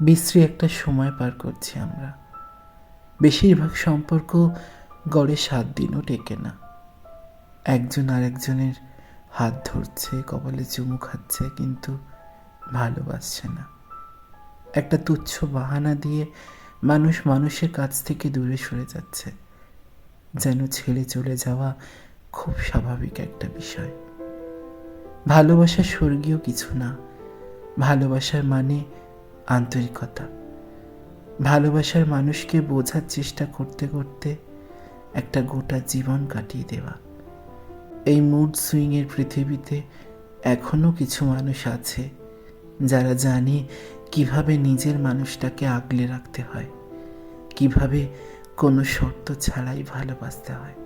বিশ্রী একটা সময় পার করছি আমরা। বেশিরভাগ সম্পর্ক গড়ে সাত দিনও টেকে না। একজন আরেকজনের হাত ধরছে, কপালে চুমু খাচ্ছে, কিন্তু ভালোবাসছে না। একটা তুচ্ছ বাহানা দিয়ে মানুষ মানুষের কাছ থেকে দূরে সরে যাচ্ছে। যেন ছেড়ে চলে যাওয়া খুব স্বাভাবিক একটা বিষয়। ভালোবাসা স্বর্গীয় কিছু না। ভালোবাসার মানে আন্তরিকতা। ভালোবাসার মানুষকে বোঝার চেষ্টা করতে করতে একটা গোটা জীবন কাটিয়ে দেওয়া। এই মুড সুইংয়ের পৃথিবীতে এখনও কিছু মানুষ আছে যারা জানে কীভাবে নিজের মানুষটাকে আগলে রাখতে হয়, কীভাবে কোনো শর্ত ছাড়াই ভালোবাসতে হয়।